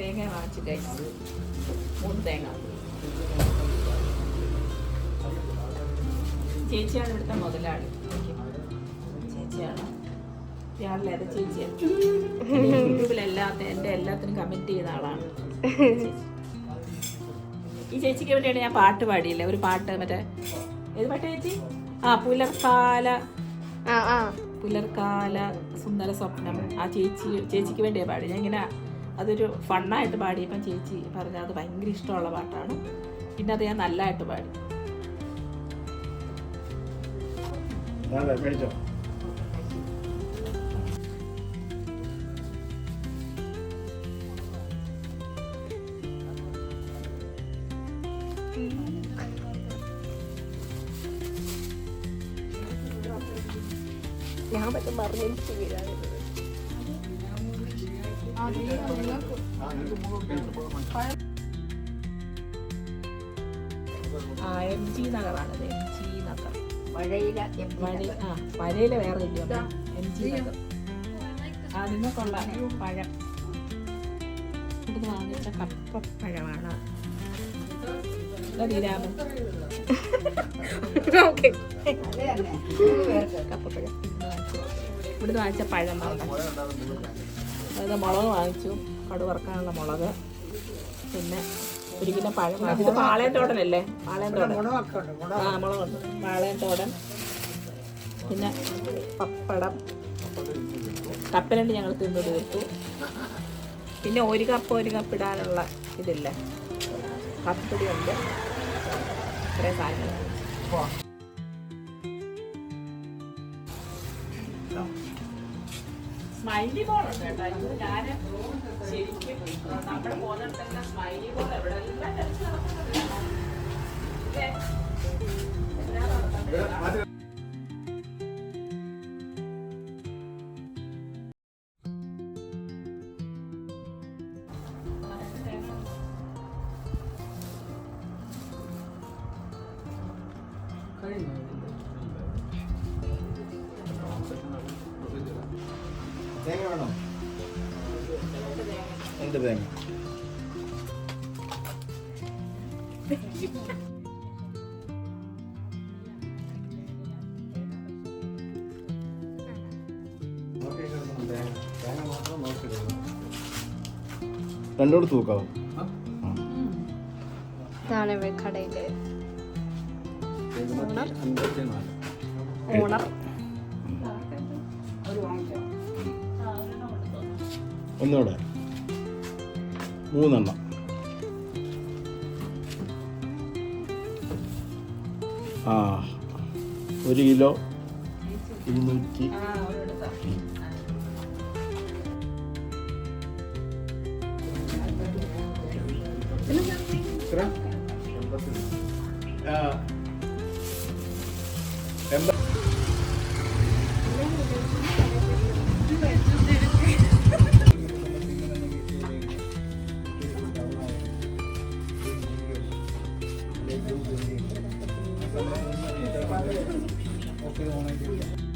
തേങ്ങ വാങ്ങിച്ചു കഴിച്ചു മൂന്ന് തേങ്ങ. ചേച്ചിയാണ് ഇവിടുത്തെ മുതലാളി. ചേച്ചിയാണ്. ഏത് ചേച്ചിയാണ് യൂട്യൂബിലെല്ലാത്ത എന്റെ എല്ലാത്തിനും കമന്റ് ചെയ്യുന്ന ആളാണ്. ഈ ചേച്ചിക്ക് വേണ്ടിയാണ് ഞാൻ പാട്ട് പാടിയില്ല? ഒരു പാട്ട് മറ്റേ ഏത് പാട്ട് ചേച്ചി? ആ പുലർക്കാല പുലർക്കാല സുന്ദര സ്വപ്നം. ആ ചേച്ചി ചേച്ചിക്ക് വേണ്ടിയാണ് പാടി ഞാൻ ഇങ്ങനെ അതൊരു ഫണ്ണായിട്ട് പാടിയപ്പം ചേച്ചി പറഞ്ഞു അത് ഭയങ്കര ഇഷ്ടമുള്ള പാട്ടാണ്. പിന്നെ അത് ഞാൻ നല്ലതായിട്ട് പാടി. ഞാൻ പറ്റും പറഞ്ഞു വീഴാറുണ്ട് ആ എം ജി നഗറാണത് എം ജി നഗർ. മഴയില വഴി ആ വരയില വേറെ ഇല്ല എം ജി നഗർ. ആ നിങ്ങൾക്കുള്ള പഴം. ഇവിടുന്ന് വാങ്ങിച്ച കപ്പപ്പഴമാണ്. ഓക്കെ. കപ്പപ്പഴം. ഇവിടുന്ന് വാങ്ങിച്ച പഴം അതായത് മുളക് വാങ്ങിച്ചു. കടു വറക്കാനുള്ള മുളക്. പിന്നെ ഒരു കിലോ പഴം വാങ്ങിച്ചു. ഇത് പാളയത്തോടനല്ലേ? പാളയത്തോടൻ. ആ മുളകുണ്ട് പാളയത്തോടൻ. പിന്നെ പപ്പടം. കപ്പലണ്ടി ഞങ്ങൾ തിന്നു തീർത്തു പിന്നെ ഒരു കപ്പ് ഒരു കപ്പ് ഇടാനുള്ള ഇതില്ല? കപ്പടിയുണ്ട് ഇത്രയും സാധനങ്ങൾ. സ്മൈലി ബോൾ ഉണ്ട് കേട്ടോ ഇത് ഞാൻ ശരിക്കും നമ്മുടെ പോകുന്നിടത്തെല്ലാം സ്മൈലി ബോൾ എവിടെ എല്ലാം കളിച്ച്. ഇല്ലേ? തേങ്ങ വേണോ? രണ്ട് തേങ്ങ? രണ്ടോട് തൂക്കാവും? ഇതാണ് ഇവിടെ ഓണർ. ഓണർ. ഒന്നുകൂടെ. മൂന്നെണ്ണം. ആ ഒരു കിലോ ഇരുന്നൂറ്റി ആ, 国用の入れる